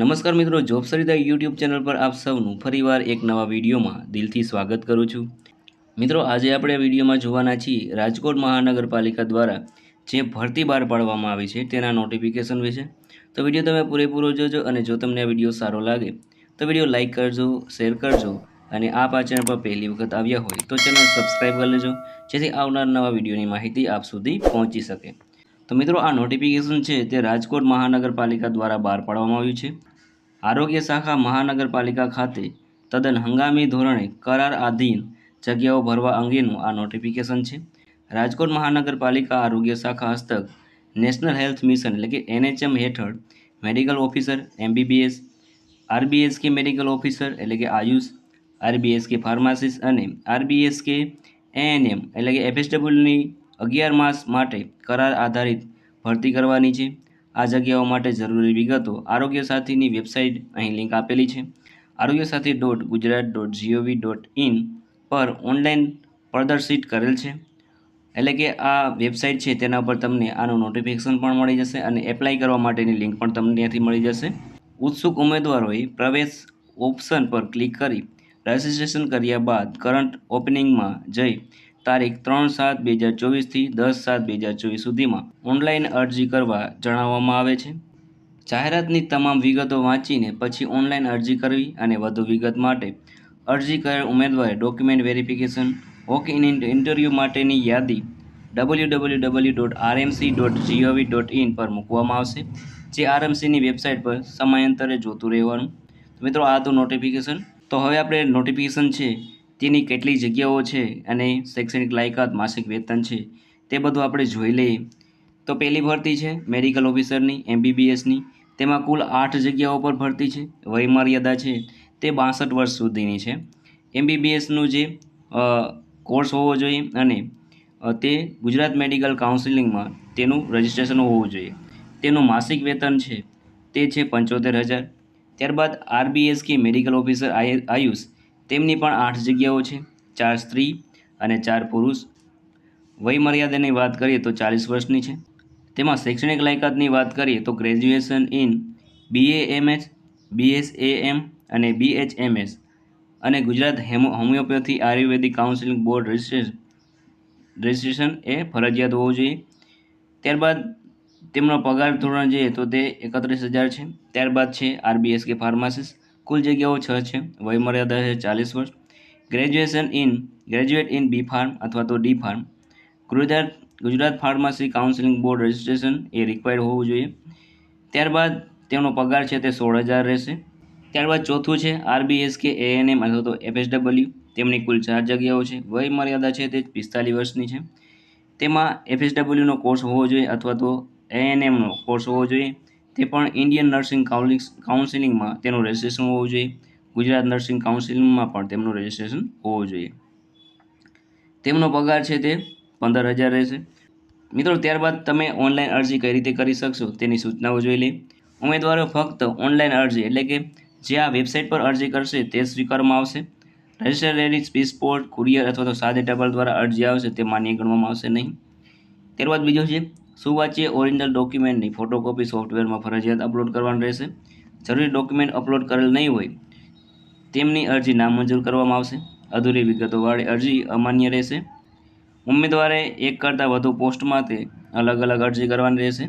નમસ્કાર મિત્રો job Sarita YouTube channel પર આપ સૌનું ફરીવાર એક નવા વિડીયોમાં દિલથી સ્વાગત કરું છું. મિત્રો, આજે આપણે વિડીયોમાં જોવાના છીએ રાજકોટ મહાનગરપાલિકા દ્વારા જે ભરતી બહાર પાડવામાં આવી છે તેના નોટિફિકેશન વિશે. તો વીડિયો તમે પૂરેપૂરો જોજો અને જો તમને આ વીડિયો સારો લાગે, તો વીડિયો લાઇક કરજો, શેર કરજો અને આપ આ ચેનલ પર પહેલી વખત આવ્યા હોય તો ચેનલ સબસ્ક્રાઈબ કરી લેજો, જેથી આવનાર નવા વિડીયોની માહિતી આપ સુધી પહોંચી શકે. તો મિત્રો આ નોટિફિકેશન છે તે રાજકોટ મહાનગરપાલિકા દ્વારા બહાર પાડવામાં આવ્યું છે. આરોગ્ય શાખા મહાનગરપાલિકા ખાતે તદ્દન હંગામી ધોરણે કરાર આધીન જગ્યાઓ ભરવા અંગેનું આ નોટિફિકેશન છે. રાજકોટ મહાનગરપાલિકા આરોગ્ય શાખા હસ્તક, નેશનલ હેલ્થ મિશન એટલે કે એનએચએમ હેઠળ medical officer, MBBS RBS K medical officer એટલે કે આયુષ આરબીએસ કે ફાર્માસિસ્ટ અને આરબીએસકે એએનએમ એટલે કે એફએસડબલ્યુની અગિયાર માસ માટે કરાર આધારિત ભરતી કરવાની છે. આ જગ્યાઓ માટે જરૂરી વિગતો આરોગ્ય સાથીની વેબસાઇટ અહીં લિંક આપેલી છે. Arogya Sathi dot Gujarat dot GOV dot in પર ઓનલાઈન પ્રદર્શિત કરેલ છે. એટલે કે આ વેબસાઇટ છે તેના પર તમને આનું નોટિફિકેશન પણ મળી જશે અને એપ્લાય કરવા માટેની લિંક પણ તમને ત્યાંથી મળી જશે. ઉત્સુક ઉમેદવારોએ પ્રવેશ ઓપ્શન પર ક્લિક કરી રજિસ્ટ્રેશન કર્યા બાદ કરંટ ઓપનિંગમાં જઈ તારીખ ત્રણ સાત બે હજાર ચોવીસથી દસ સાત બે હજાર ચોવીસ સુધીમાં ઓનલાઈન અરજી કરવા જણાવવામાં આવે છે. જાહેરાતની તમામ વિગતો વાંચીને પછી ઓનલાઈન અરજી કરવી અને વધુ વિગત માટે અરજી કરેલ ઉમેદવારે document verification walk in interview માટેની યાદી W W W dot RMC dot GOV dot in પર મૂકવામાં આવશે, જે આરએમસીની વેબસાઇટ પર સમયાંતરે જોતું રહેવાનું. મિત્રો, આ તો નોટિફિકેશન તો હવે આપણે નોટિફિકેશન છે તેની કેટલી જગ્યાઓ છે અને શૈક્ષણિક લાયકાત, માસિક વેતન છે, તે બધું આપણે જોઈ લઈએ. તો પહેલી ભરતી છે મેડિકલ ઓફિસરની, એમબીબીએસની. તેમાં કુલ આઠ જગ્યાઓ પર ભરતી છે, વયમર્યાદા છે, તે બાસઠ વર્ષ સુધીની છે. એમબીબીએસનું જે કોર્સ હોવો જોઈએ અને તે ગુજરાત મેડિકલ કાઉન્સિલિંગમાં તેનું રજિસ્ટ્રેશન હોવું જોઈએ. તેનું માસિક વેતન છે, તે છે પંચોતેર હજાર. ત્યારબાદ આરબીએસ કે મેડિકલ ઓફિસર આય- આયુષ તેમની પણ આઠ જગ્યાઓ છે. ચાર સ્ત્રી અને ચાર પુરુષ. વયમર્યાદાની વાત કરીએ તો ચાલીસ વર્ષની છે. તેમાં શૈક્ષણિક લાયકાતની વાત કરીએ તો graduation in BA MS BSAM અને બીએચએમએસ અને Gujarat હેમો, homeopathy ayurvedic counselling board registration registration એ ફરજિયાત હોવું જોઈએ. ત્યારબાદ તેમનો પગાર ધોરણ જોઈએ તો તે એકત્રીસ હજાર છે. ત્યારબાદ છે આરબીએસ કે ફાર્માસિસ્ટ. કુલ જગ્યાઓ છ છે. વયમર્યાદા છે ચાલીસ વર્ષ. Graduation in graduate in B pharm અથવા તો D pharm Gujarat Gujarat pharmacy counselling board registration એ રિક્વાયર્ડ હોવું જોઈએ. ત્યારબાદ તેમનો પગાર છે તે સોળ હજાર રહેશે. ત્યારબાદ ચોથું છે આરબીએસ કે એએનએમ અથવા તો એફએસડબલ્યુ તેમની કુલ ચાર જગ્યાઓ છે. વયમર્યાદા છે તે પિસ્તાલીસ વર્ષની છે. તેમાં એફએસડબલ્યુનો કોર્સ હોવો જોઈએ અથવા તો એએનએમનો કોર્સ હોવો જોઈએ. તે પણ ઇન્ડિયન નર્સિંગ કાઉન્સિ- કાઉન્સિલિંગમાં તેનું રજિસ્ટ્રેશન હોવું જોઈએ. ગુજરાત નર્સિંગ કાઉન્સિલિંગમાં પણ તેમનું રજિસ્ટ્રેશન હોવું જોઈએ. તેમનો પગાર છે તે પંદર હજાર રહેશે. મિત્રો, ત્યારબાદ તમે ઓનલાઈન અરજી કઈ રીતે કરી શકશો તેની સૂચનાઓ જોઈ લે. ઉમેદવારો ફક્ત ઓનલાઈન અરજી, એટલે કે જે આ વેબસાઇટ પર અરજી કરશે તે સ્વીકારવામાં આવશે. રજિસ્ટર રેડી સ્પીસપોર્ટ કુરિયર અથવા તો સાદે ટપાલ દ્વારા અરજી આવશે તે માન્ય ગણવામાં આવશે નહીં. ત્યારબાદ બીજું છે સુવાચ્ય ઓરિજિનલ ડોક્યુમેન્ટની ફોટોકોપી સોફ્ટવેરમાં ફરજિયાત અપલોડ કરવાનું રહેશે. જરૂરી ડોક્યુમેન્ટ અપલોડ કરેલ નહીં હોય, તેમની અરજી નામંજૂર કરવામાં આવશે. અધૂરી વિગતોવાળી અરજી અમાન્ય રહેશે. ઉમેદવારે એક કરતાં વધુ પોસ્ટ માટે અલગ અલગ અરજી કરવાની રહેશે.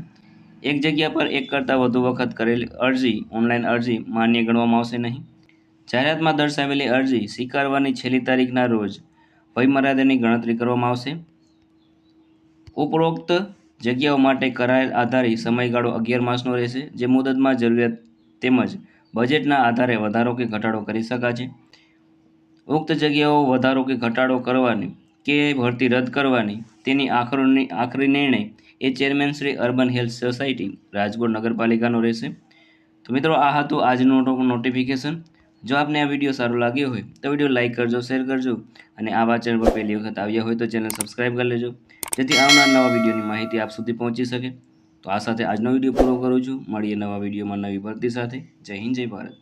એક જગ્યા પર એક કરતાં વધુ વખત કરેલી અરજી ઓનલાઈન અરજી માન્ય ગણવામાં આવશે નહીં. જાહેરાતમાં દર્શાવેલી અરજી સ્વીકારવાની છેલ્લી તારીખના રોજ વયમર્યાદાની ગણતરી કરવામાં આવશે. ઉપરોક્ત જગ્યાઓ માટે કરાયેલ આધારે સમયગાળો અગિયાર માસનો રહેશે, જે મુદતમાં જરૂરિયાત તેમજ બજેટના આધારે વધારો કે ઘટાડો કરી શકાશે. ઉક્ત જગ્યાઓ વધારો કે ઘટાડો કરવાની કે ભરતી રદ કરવાની તેની આખરી આખરી નિર્ણય એ chairman Shri urban health society, Rajkot નગરપાલિકાનો રહેશે. તો મિત્રો, આ હતું આજનું નોટિફિકેશન. જો આપને આ વીડિયો સારો લાગ્યો હોય તો વીડિયો લાઇક કરજો, શેર કરજો અને આવા ચેનલ પર પહેલી વખત આવ્યા હોય તો ચેનલ સબસ્ક્રાઈબ કરી લેજો. જેથી આવનાર નવા વિડીયોની માહિતી આપ સુધી પહોંચી શકે. તો આ સાથે આજનો વીડિયો પૂરો કરું છું. મળીએ નવા વિડીયોમાં નવી ભરતી સાથે. જય હિન્દ, જય ભારત.